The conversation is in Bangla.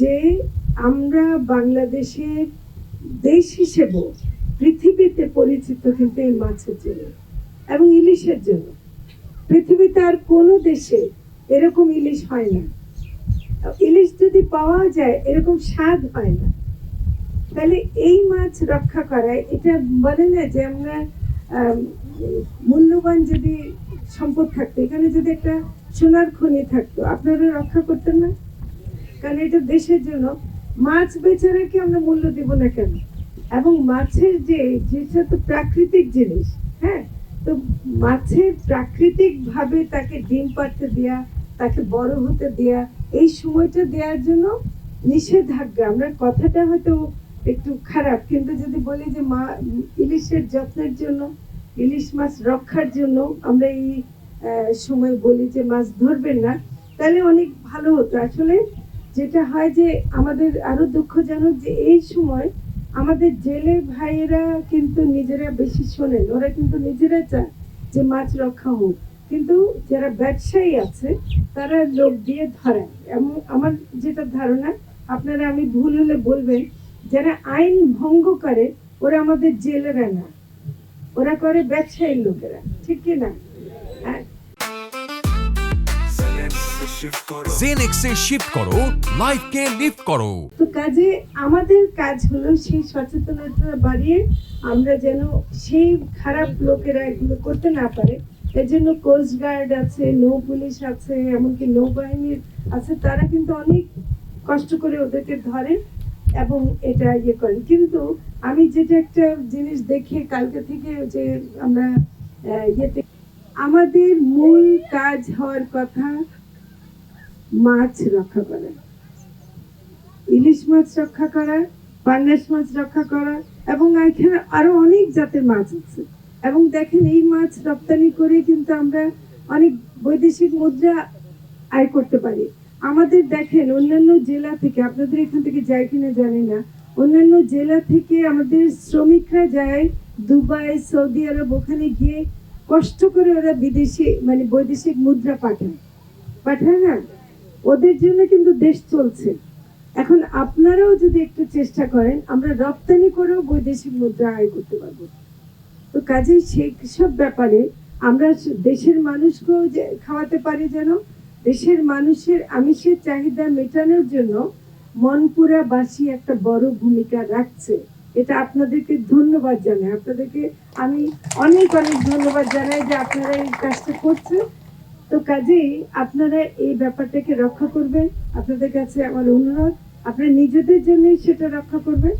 যে আমরা বাংলাদেশের দেশ হিসেবে পৃথিবীতে পরিচিত কিন্তু এই মাছের জন্য এবং ইলিশের জন্য। পৃথিবীতে আর কোনো দেশে এরকম ইলিশ হয় না। ইলিশ যদি পাওয়া যায়, এরকম স্বাদ হয় না। তাহলে এই মাছ রক্ষা করায় এটা বলে না যে আমরা মূল্যবান যদি সম্পদ থাকতো, এখানে যদি একটা সোনার খনি থাকতো, আপনারা রক্ষা করতেন না? কারণ এটা দেশের জন্য মাছ বেচারা কি আমরা মূল্য দিব না কেন? এবং মাছের যে যেটা তো প্রাকৃতিক জিনিস হ্যাঁ? তো মাছের প্রাকৃতিক ভাবে তাকে ডিম পাড়তে দেয়া, তাকে বড় হতে দেয়া, এই সময়টা দেওয়ার জন্য নিষেধাজ্ঞা। আমরা কথাটা হয়তো একটু খারাপ, কিন্তু যদি বলি যে মা, ইলিশের যত্নের জন্য, ইলিশ মাছ রক্ষার জন্য আমরা এই সময় বলি যে মাছ ধরবেন না, তাহলে অনেক ভালো হতো। আসলে যেটা হয় যে আমাদের আরও দুঃখজনক যে এই সময় আমাদের জেলে ভাইয়েরা কিন্তু নিজেরা বেশি শোনেন। ওরা কিন্তু নিজেরা চায় যে মাছ রক্ষা হোক। কিন্তু যারা ব্যবসায়ী আছে, তারা লোক দিয়ে ধরায় এমন আমার যেটা ধারণা, আপনারা আমি ভুল হলে বলবেন, যারা আইন ভঙ্গ করে, ওরা আমাদের জেলেরা না। ওরা করে ব্যবসায়ীর লোকেরা। ঠিক কি না? জেনেক্সে শিফট করো লাইফকে লিফট করো। তো কাজে আমাদের কাজ হলো সেই সচেতনতা বাড়িয়ে আমরা যেন সেই খারাপ লোকেরা এগুলো করতে না পারে। এর জন্য কোস্ট গার্ড আছে নৌ পুলিশ আছে এমনকি নৌবাহিনীর আছে তারা কিন্তু অনেক কষ্ট করে ওদেরকে ধরে এবং এটা ইয়ে করেন কিন্তু আমি যেটা একটা জিনিস দেখি কালকে থেকে যে আমরা ইয়েতে আমাদের মূল কাজ হওয়ার কথা মাছ রক্ষা করা। ইলিশ মাছ রক্ষা করা, পাঙ্গাস মাছ রক্ষা করা এবং এখানে আরও অনেক জাতের মাছ আছে। এবং দেখেন এই মাছ রপ্তানি করে কিন্তু আমরা অনেক বৈদেশিক মুদ্রা আয় করতে পারি। আমাদের দেখেন অন্যান্য জেলা থেকে, আপনাদের এখান থেকে যায় কিনা জানি না, অন্যান্য জেলা থেকে আমাদের শ্রমিকরা যায় দুবাই, সৌদি আরব, ওখানে গিয়ে কষ্ট করে ওরা বিদেশি মানে বৈদেশিক মুদ্রা পাঠায়। পাঠায় না? ওদের জন্য কিন্তু দেশ চলছে। এখন আপনারাও যদি একটু চেষ্টা করেন, আমরা রপ্তানি করেও বৈদেশিক মুদ্রা আয় করতে পারব। তো কাজেই সেই সব ব্যাপারে আমরা দেশের মানুষকেও যে খাওয়াতে পারি যেন, দেশের মানুষের আমিষের চাহিদা মেটানোর জন্য মনপুরাবাসী একটা বড় ভূমিকা রাখছে। এটা আপনাদেরকে ধন্যবাদ জানাই। আপনাদেরকে আমি অনেক অনেক ধন্যবাদ জানাই যে আপনারা এই কাজটা করছেন। তো কাজেই আপনারা এই ব্যাপারটাকে রক্ষা করবেন। আপনাদের কাছে আমার অনুরোধ, আপনারা নিজেদের জন্যই সেটা রক্ষা করবেন।